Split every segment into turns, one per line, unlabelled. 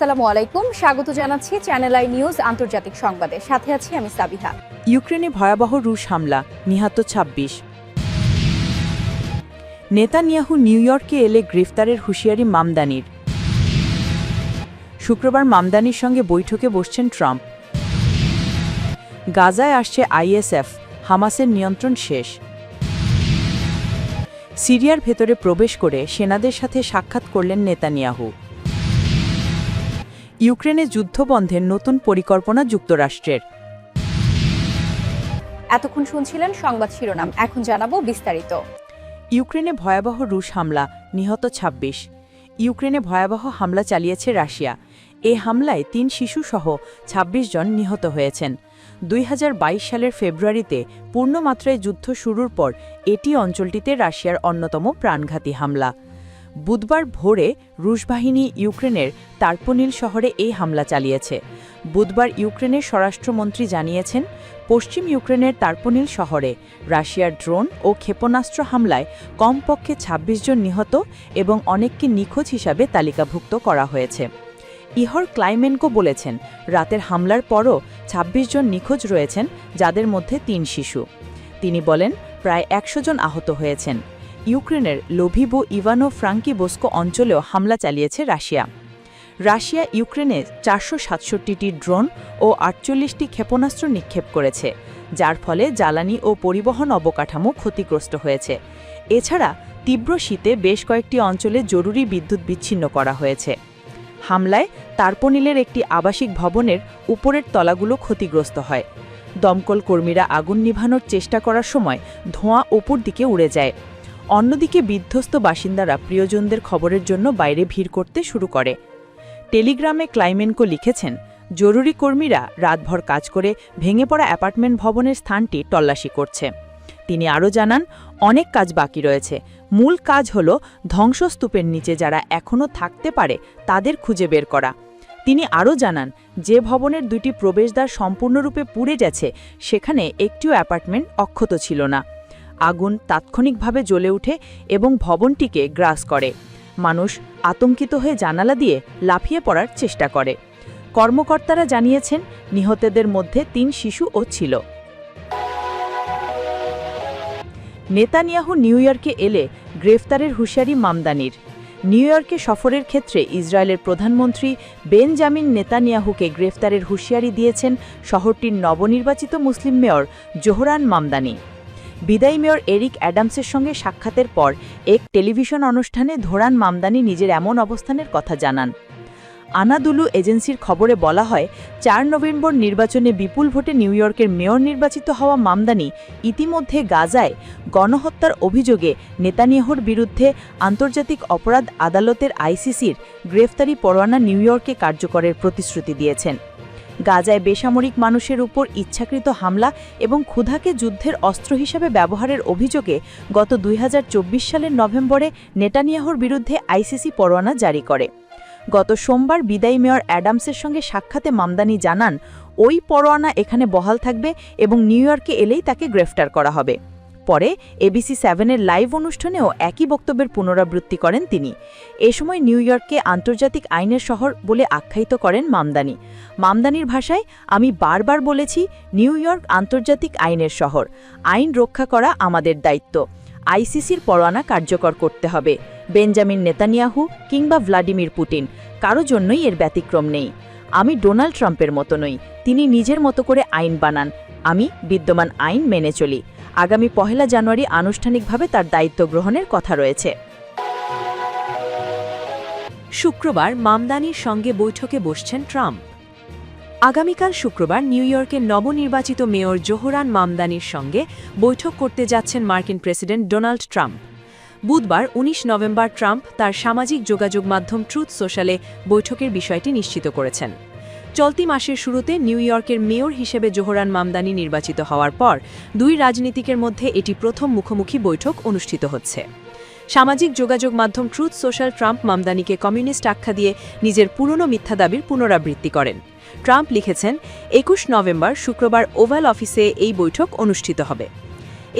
আসসালামু আলাইকুম। স্বাগত জানাচ্ছি চ্যানেল আই নিউজ আন্তর্জাতিক সংবাদে। সাথে আছি আমি সাবিহা।
ইউক্রেনে ভয়াবহ রুশ হামলা, নিহত ২৬ নেতানিয়াহু নিউ ইয়র্কে এলে গ্রেফতারের হুঁশিয়ারি মামদানির। শুক্রবার মামদানির সঙ্গে বৈঠকে বসছেন ট্রাম্প। গাজায় আসছে আইএসএফ, হামাসের নিয়ন্ত্রণ শেষ। সিরিয়ার ভেতরে প্রবেশ করে সেনাদের সাথে সাক্ষাৎ করলেন নেতানিয়াহু। ইউক্রেনে যুদ্ধবন্ধের নতুন পরিকল্পনা যুক্তরাষ্ট্রের।
এতক্ষণ শুনছিলেন সংবাদ শিরোনাম এখন জানাব বিস্তারিত।
ইউক্রেনে ভয়াবহ রুশ হামলা নিহত ২৬ ইউক্রেনে ভয়াবহ হামলা চালিয়েছে রাশিয়া। এ হামলায় তিন শিশুসহ ২৬ জন নিহত হয়েছেন। দুই হাজার বাইশ সালের ফেব্রুয়ারিতে পূর্ণমাত্রায় যুদ্ধ শুরুর পর এটি অঞ্চলটিতে রাশিয়ার অন্যতম প্রাণঘাতী হামলা। বুধবার ভোরে রুশ বাহিনী ইউক্রেনের তার্পনিল শহরে এই হামলা চালিয়েছে। বুধবার ইউক্রেনের স্বরাষ্ট্রমন্ত্রী জানিয়েছেন, পশ্চিম ইউক্রেনের তার্পনিল শহরে রাশিয়ার ড্রোন ও ক্ষেপণাস্ত্র হামলায় কমপক্ষে ২৬ জন নিহত এবং অনেককে নিখোঁজ হিসাবে তালিকাভুক্ত করা হয়েছে। ইহর ক্লাইমেনকো বলেছেন, রাতের হামলার পরও ২৬ জন নিখোঁজ রয়েছেন, যাদের মধ্যে তিন শিশু। তিনি বলেন, প্রায় একশো জন আহত হয়েছেন। ইউক্রেনের লোভিবো ইভানো ফ্রাঙ্কিবোস্কো অঞ্চলেও হামলা চালিয়েছে রাশিয়া। রাশিয়া ইউক্রেনে চারশো সাতষট্টিটি ড্রোন ও আটচল্লিশটি ক্ষেপণাস্ত্র নিক্ষেপ করেছে, যার ফলে জ্বালানি ও পরিবহন অবকাঠামো ক্ষতিগ্রস্ত হয়েছে। এছাড়া তীব্র শীতে বেশ কয়েকটি অঞ্চলে জরুরি বিদ্যুৎ বিচ্ছিন্ন করা হয়েছে। হামলায় তার্পনিলের একটি আবাসিক ভবনের উপরের তলাগুলো ক্ষতিগ্রস্ত হয়। দমকল কর্মীরা আগুন নিভানোর চেষ্টা করার সময় ধোঁয়া ওপর দিকে উড়ে যায়। অন্যদিকে বিধ্বস্ত বাসিন্দারা প্রিয়জনদের খবরের জন্য বাইরে ভিড় করতে শুরু করে। টেলিগ্রামে ক্লাইমেনকো লিখেছেন, জরুরি কর্মীরা রাতভর কাজ করে ভেঙে পড়া অ্যাপার্টমেন্ট ভবনের স্থানটি তল্লাশি করছে। তিনি আরও জানান, অনেক কাজ বাকি রয়েছে। মূল কাজ হল ধ্বংসস্তূপের নিচে যারা এখনও থাকতে পারে তাদের খুঁজে বের করা। তিনি আরও জানান, যে ভবনের দুটি প্রবেশদ্বার সম্পূর্ণরূপে পুড়ে গেছে, সেখানে একটিও অ্যাপার্টমেন্ট অক্ষত ছিল না। আগুন তাৎক্ষণিকভাবে জ্বলে ওঠে এবং ভবনটিকে গ্রাস করে। মানুষ আতঙ্কিত হয়ে জানালা দিয়ে লাফিয়ে পড়ার চেষ্টা করে। কর্মকর্তারা জানিয়েছেন, নিহতদের মধ্যে তিন শিশুও ছিল। নেতানিয়াহু নিউ ইয়র্কে এলে গ্রেফতারের হুঁশিয়ারি মামদানির। নিউ ইয়র্কে সফরের ক্ষেত্রে ইসরায়েলের প্রধানমন্ত্রী বেনজামিন নেতানিয়াহুকে গ্রেফতারের হুঁশিয়ারি দিয়েছেন শহরটির নবনির্বাচিত মুসলিম মেয়র জোহরান মামদানি। বিদায়ী মেয়র এরিক অ্যাডামসের সঙ্গে সাক্ষাতের পর এক টেলিভিশন অনুষ্ঠানে ধোরান মামদানি নিজের এমন অবস্থানের কথা জানান। আনাদুলু এজেন্সির খবরে বলা হয়, চার নভেম্বর নির্বাচনে বিপুল ভোটে নিউ ইয়র্কের মেয়র নির্বাচিত হওয়া মামদানি ইতিমধ্যে গাজায় গণহত্যার অভিযোগে নেতানিয়াহুর বিরুদ্ধে আন্তর্জাতিক অপরাধ আদালতের আইসিসির গ্রেফতারি পরোয়ানা নিউ ইয়র্কে কার্যকরের প্রতিশ্রুতি দিয়েছেন। গাজায় বেসামরিক মানুষের উপর ইচ্ছাকৃত হামলা এবং ক্ষুধাকে যুদ্ধের অস্ত্র হিসেবে ব্যবহারের অভিযোগে গত দুই হাজার চব্বিশ সালের নভেম্বরে নেটানিয়াহুর বিরুদ্ধে আইসিসি পরোয়ানা জারি করে। গত সোমবার বিদায়ী মেয়র অ্যাডামসের সঙ্গে সাক্ষাতে মামদানি জানান, ওই পরোয়ানা এখানে বহাল থাকবে এবং নিউ ইয়র্কে এলেই তাকে গ্রেফতার করা হবে। পরে এবিসি সেভেনের লাইভ অনুষ্ঠানেও একই বক্তব্যের পুনরাবৃত্তি করেন তিনি। এ সময় নিউ ইয়র্ককে আন্তর্জাতিক আইনের শহর বলে আখ্যায়িত করেন মামদানি। মামদানির ভাষায়, আমি বারবার বলেছি, নিউ ইয়র্ক আন্তর্জাতিক আইনের শহর। আইন রক্ষা করা আমাদের দায়িত্ব। আইসিসির পরোয়ানা কার্যকর করতে হবে। বেঞ্জামিন নেতানিয়াহু কিংবা ভ্লাডিমির পুটিন কারও জন্যই এর ব্যতিক্রম নেই। আমি ডোনাল্ড ট্রাম্পের মতো নই। তিনি নিজের মতো করে আইন বানান। আমি বিদ্যমান আইন মেনে চলি। আগামী পহেলা জানুয়ারি আনুষ্ঠানিকভাবে তার দায়িত্ব গ্রহণের কথা রয়েছে। শুক্রবার মামদানির সঙ্গে বৈঠকে বসছেন ট্রাম্প। আগামীকাল শুক্রবার নিউ ইয়র্কের নবনির্বাচিত মেয়র জোহরান মামদানির সঙ্গে বৈঠক করতে যাচ্ছেন মার্কিন প্রেসিডেন্ট ডোনাল্ড ট্রাম্প। বুধবার ১৯ নভেম্বর ট্রাম্প তার সামাজিক যোগাযোগ মাধ্যম ট্রুথ সোশ্যালে বৈঠকের বিষয়টি নিশ্চিত করেছেন। চলতি মাসের শুরুতে নিউ ইয়র্কের মেয়র হিসেবে জোহরান মামদানি নির্বাচিত হওয়ার পর দুই রাজনীতিকের মধ্যে এটি প্রথম মুখোমুখি বৈঠক অনুষ্ঠিত হচ্ছে। সামাজিক যোগাযোগ মাধ্যম ট্রুথ সোশ্যাল ট্রাম্প মামদানিকে কমিউনিস্ট আখ্যা দিয়ে নিজের পুরনো মিথ্যা দাবির পুনরাবৃত্তি করেন। ট্রাম্প লিখেছেন, একুশ নভেম্বর, শুক্রবার ওভাল অফিসে এই বৈঠক অনুষ্ঠিত হবে।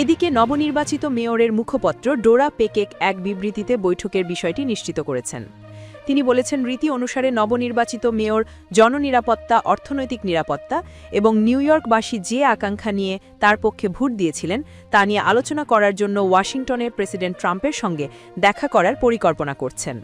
এদিকে নবনির্বাচিত মেয়রের মুখপত্র ডোরা পেকেক এক বিবৃতিতে বৈঠকের বিষয়টি নিশ্চিত করেছেন। তিনি বলেছেন, রীতি অনুসারে নবনির্বাচিত মেয়র জননিরাপত্তা, অর্থনৈতিক নিরাপত্তা এবং নিউ ইয়র্কবাসী যে আকাঙ্ক্ষা নিয়ে তার পক্ষে ভোট দিয়েছিলেন, তা নিয়ে আলোচনা করার জন্য ওয়াশিংটনের প্রেসিডেন্ট ট্রাম্পের সঙ্গে দেখা করার পরিকল্পনা করছেন।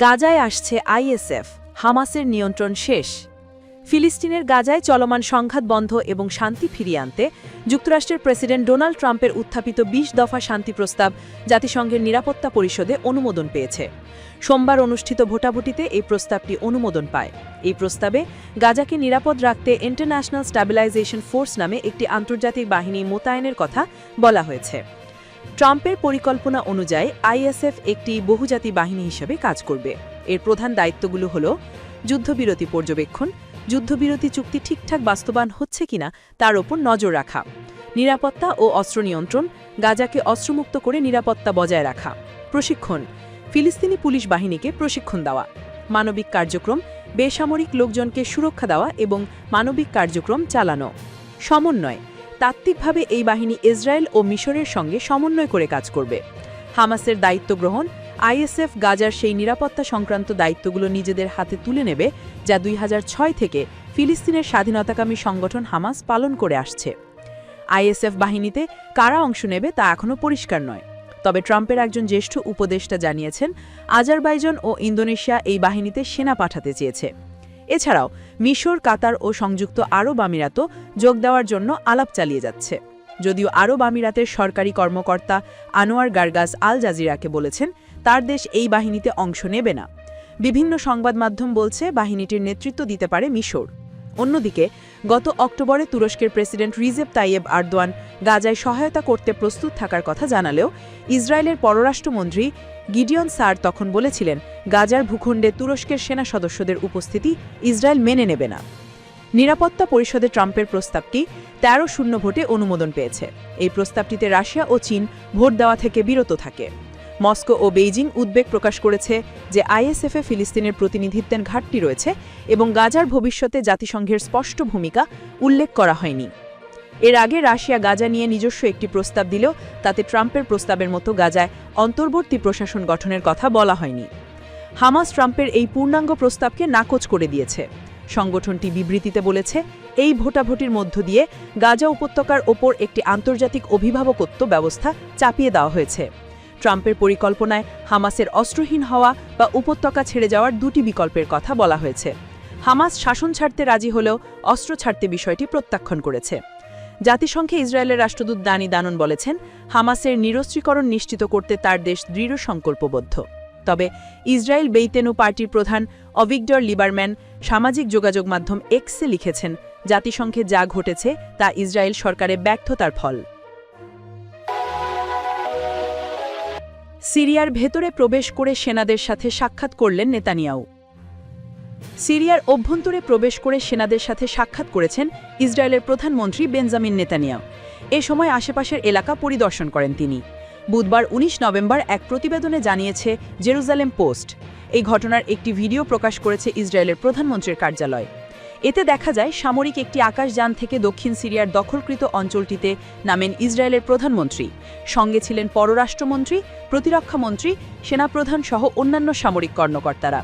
গাজায় আসছে আইএসএফ, হামাসের নিয়ন্ত্রণ শেষ। ফিলিস্তিনের গাজায় চলমান সংঘাত বন্ধ এবং শান্তি ফিরিয়ে আনতে যুক্তরাষ্ট্রের প্রেসিডেন্ট ডোনাল্ড ট্রাম্পের উত্থাপিত ২০ দফা শান্তি প্রস্তাব জাতিসংঘের নিরাপত্তা পরিষদে অনুমোদন পেয়েছে। সোমবার অনুষ্ঠিত ভোটাভুটিতে এই প্রস্তাবটি অনুমোদন পায়। এই প্রস্তাবে গাজাকে নিরাপদ রাখতে ইন্টারন্যাশনাল স্ট্যাবিলাইজেশন ফোর্স নামে একটি আন্তর্জাতিক বাহিনী মোতায়েনের কথা বলা হয়েছে। ট্রাম্পের পরিকল্পনা অনুযায়ী আইএসএফ একটি বহুজাতি বাহিনী হিসেবে কাজ করবে। এর প্রধান দায়িত্বগুলো হল যুদ্ধবিরতি পর্যবেক্ষণ যুদ্ধবিরতি চুক্তি ঠিকঠাক বাস্তবায়ন হচ্ছে কিনা তার ওপর নজর রাখা। নিরাপত্তা ও অস্ত্র নিয়ন্ত্রণ, গাজাকে অস্ত্রমুক্ত করে নিরাপত্তা বজায় রাখা। প্রশিক্ষণ, ফিলিস্তিনি পুলিশ বাহিনীকে প্রশিক্ষণ দেওয়া। মানবিক কার্যক্রম, বেসামরিক লোকজনকে সুরক্ষা দেওয়া এবং মানবিক কার্যক্রম চালানো। সমন্বয়, তাত্ত্বিকভাবে এই বাহিনী ইসরায়েল ও মিশরের সঙ্গে সমন্বয় করে কাজ করবে। হামাসের দায়িত্ব গ্রহণ আইএসএফ গাজার সেই নিরাপত্তা সংক্রান্ত দায়িত্বগুলো নিজেদের হাতে তুলে নেবে, যা দুই হাজার ছয় থেকে ফিলিস্তিনের স্বাধীনতাকামী সংগঠন হামাস পালন করে আসছে। আইএসএফ বাহিনীতে কারা অংশ নেবে তা এখনও পরিষ্কার নয়। তবে ট্রাম্পের একজন জ্যেষ্ঠ উপদেষ্টা জানিয়েছেন, আজারবাইজন ও ইন্দোনেশিয়া এই বাহিনীতে সেনা পাঠাতে চেয়েছে। এছাড়াও, মিশর, কাতার ও সংযুক্ত আরব আমিরাতও যোগ দেওয়ার জন্য আলাপ চালিয়ে যাচ্ছে। যদিও আরব আমিরাতের সরকারি কর্মকর্তা আনোয়ার গার্গাস আল জাজিরাকে বলেছেন তার দেশ এই বাহিনীতে অংশ নেবে না। বিভিন্ন সংবাদ মাধ্যম বলছে বাহিনীটির নেতৃত্ব দিতে পারে মিশর। অন্যদিকে, গত অক্টোবরে তুরস্কের প্রেসিডেন্ট রিজেপ তাইয়েব আরদোয়ান গাজায় সহায়তা করতে প্রস্তুত থাকার কথা জানালেও ইসরায়েলের পররাষ্ট্রমন্ত্রী গিডিয়ন সার তখন বলেছিলেন, গাজার ভূখণ্ডে তুরস্কের সেনা সদস্যদের উপস্থিতি ইসরায়েল মেনে নেবে না। নিরাপত্তা পরিষদে ট্রাম্পের প্রস্তাবটি তেরো শূন্য ভোটে অনুমোদন পেয়েছে। এই প্রস্তাবটিতে রাশিয়া ও চীন ভোট দেওয়া থেকে বিরত থাকে। মস্কো ও বেইজিং উদ্বেগ প্রকাশ করেছে যে আইএসএফে ফিলিস্তিনের প্রতিনিধিত্বের ঘাটতি রয়েছে এবং গাজার ভবিষ্যতে জাতিসংঘের স্পষ্ট ভূমিকা উল্লেখ করা হয়নি। এর আগে রাশিয়া গাজা নিয়ে নিজস্ব একটি প্রস্তাব দিলেও তাতে ট্রাম্পের প্রস্তাবের মতো গাজায় অন্তর্বর্তী প্রশাসন গঠনের কথা বলা হয়নি। হামাস ট্রাম্পের এই পূর্ণাঙ্গ প্রস্তাবকে নাকচ করে দিয়েছে। সংগঠনটি বিবৃতিতে বলেছে, এই ভোটাভুটির মধ্য দিয়ে গাজা উপত্যকার ওপর একটি আন্তর্জাতিক অভিভাবকত্ব ব্যবস্থা চাপিয়ে দেওয়া হয়েছে। ট্রাম্পের পরিকল্পনায় হামাসের অস্ত্রহীন হওয়া বা উপত্যকা ছেড়ে যাওয়ার দুটি বিকল্পের কথা বলা হয়েছে। হামাস শাসন ছাড়তে রাজি হলেও অস্ত্র ছাড়তে বিষয়টি প্রত্যাখ্যান করেছে। জাতিসংঘে ইসরায়েলের রাষ্ট্রদূত দানি দানন বলেছেন, হামাসের নিরস্ত্রীকরণ নিশ্চিত করতে তার দেশ দৃঢ় সংকল্পবদ্ধ। তবে ইসরায়েল বেইতেনু পার্টির প্রধান অভিগডর লিবারম্যান সামাজিক যোগাযোগ মাধ্যম এক্সে লিখেছেন, জাতিসংঘে যা ঘটেছে তা ইসরায়েল সরকারের ব্যর্থতার ফল। সিরিয়ার ভেতরে প্রবেশ করে সেনাদের সাথে সাক্ষাৎ করলেন নেতানিয়াও সিরিয়ার অভ্যন্তরে প্রবেশ করে সেনাদের সাথে সাক্ষাৎ করেছেন ইসরায়েলের প্রধানমন্ত্রী বেঞ্জামিন নেতানিয়াও এ সময় আশেপাশের এলাকা পরিদর্শন করেন তিনি। বুধবার ১৯ নভেম্বর এক প্রতিবেদনে জানিয়েছে জেরুজালেম পোস্ট। এই ঘটনার একটি ভিডিও প্রকাশ করেছে ইসরায়েলের প্রধানমন্ত্রীর কার্যালয়। এতে দেখা যায়, সামরিক একটি আকাশযান থেকে দক্ষিণ সিরিয়ার দখলকৃত অঞ্চলটিতে নামেন ইসরায়েলের প্রধানমন্ত্রী। সঙ্গে ছিলেন পররাষ্ট্রমন্ত্রী, প্রতিরক্ষামন্ত্রী, সেনাপ্রধান সহ অন্যান্য সামরিক কর্মকর্তারা।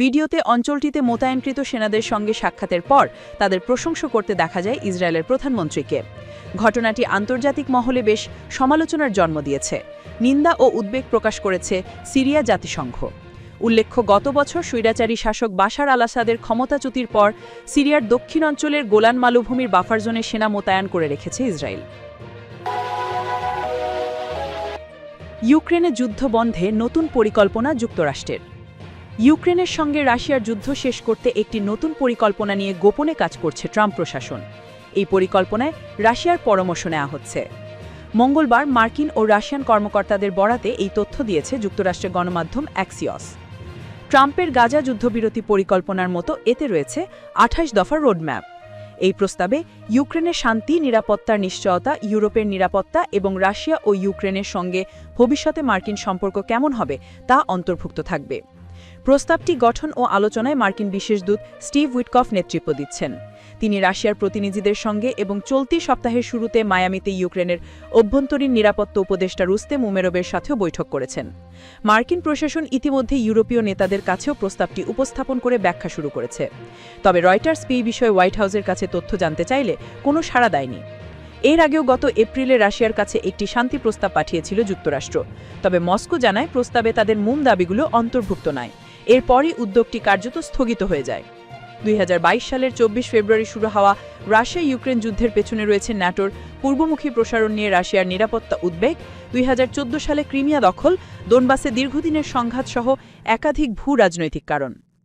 ভিডিওতে অঞ্চলটিতে মোতায়েনকৃত সেনাদের সঙ্গে সাক্ষাতের পর তাদের প্রশংসা করতে দেখা যায় ইসরায়েলের প্রধানমন্ত্রীকে। ঘটনাটি আন্তর্জাতিক মহলে বেশ সমালোচনার জন্ম দিয়েছে। নিন্দা ও উদ্বেগ প্রকাশ করেছে সিরিয়া জাতিসংঘ। উল্লেখ্য, গত বছর স্বৈরাচারী শাসক বাশার আল আসাদের ক্ষমতাচ্যুতির পর সিরিয়ার দক্ষিণ অঞ্চলের গোলান মালভূমির বাফার জোনে সেনা মোতায়েন করে রেখেছে ইসরায়েল। ইউক্রেনে যুদ্ধ বন্ধে নতুন পরিকল্পনা যুক্তরাষ্ট্রের। ইউক্রেনের সঙ্গে রাশিয়ার যুদ্ধ শেষ করতে একটি নতুন পরিকল্পনা নিয়ে গোপনে কাজ করছে ট্রাম্প প্রশাসন। এই পরিকল্পনায় রাশিয়ার পরামর্শ নেওয়া হচ্ছে। মঙ্গলবার মার্কিন ও রাশিয়ান কর্মকর্তাদের বরাতে এই তথ্য দিয়েছে যুক্তরাষ্ট্রের গণমাধ্যম অ্যাক্সিয়স। ট্রাম্পের গাজা যুদ্ধবিরতি পরিকল্পনার মতো এতে রয়েছে আঠাশ দফার রোডম্যাপ। এই প্রস্তাবে ইউক্রেনের শান্তি, নিরাপত্তার নিশ্চয়তা, ইউরোপের নিরাপত্তা এবং রাশিয়া ও ইউক্রেনের সঙ্গে ভবিষ্যতে মার্কিন সম্পর্ক কেমন হবে তা অন্তর্ভুক্ত থাকবে। প্রস্তাবটি গঠন ও আলোচনায় মার্কিন বিশেষ দূত স্টিভ উইটকফ নেতৃত্ব দিচ্ছেন। তিনি রাশিয়ার প্রতিনিধিদের সঙ্গে এবং চলতি সপ্তাহের শুরুতে মায়ামিতে ইউক্রেনের অভ্যন্তরীণ নিরাপত্তা উপদেষ্টা রুস্তেম উমেরবের সাথেও বৈঠক করেছেন। মার্কিন প্রশাসন ইতিমধ্যে ইউরোপীয় নেতাদের কাছেও প্রস্তাবটি উপস্থাপন করে ব্যাখ্যা শুরু করেছে। তবে রয়টার্স এই বিষয়ে হোয়াইট হাউসের কাছে তথ্য জানতে চাইলে কোনো সাড়া দেয়নি। এর আগেও গত এপ্রিলে রাশিয়ার কাছে একটি শান্তি প্রস্তাব পাঠিয়েছিল যুক্তরাষ্ট্র। তবে মস্কো জানায়, প্রস্তাবে তাদের মূল দাবিগুলো অন্তর্ভুক্ত নয়। এরপরই উদ্যোগটি কার্যত স্থগিত হয়ে যায়। দুই হাজার বাইশ সালের চব্বিশ ফেব্রুয়ারি শুরু হওয়া রাশিয়া ইউক্রেন যুদ্ধের পেছনে রয়েছে ন্যাটোর পূর্বমুখী প্রসারণ নিয়ে রাশিয়ার নিরাপত্তা উদ্বেগ। দুই হাজার চোদ্দ সালে ক্রিমিয়া দখল, দোনবাসে দীর্ঘদিনের সংঘাত সহ একাধিক ভূ রাজনৈতিক কারণ।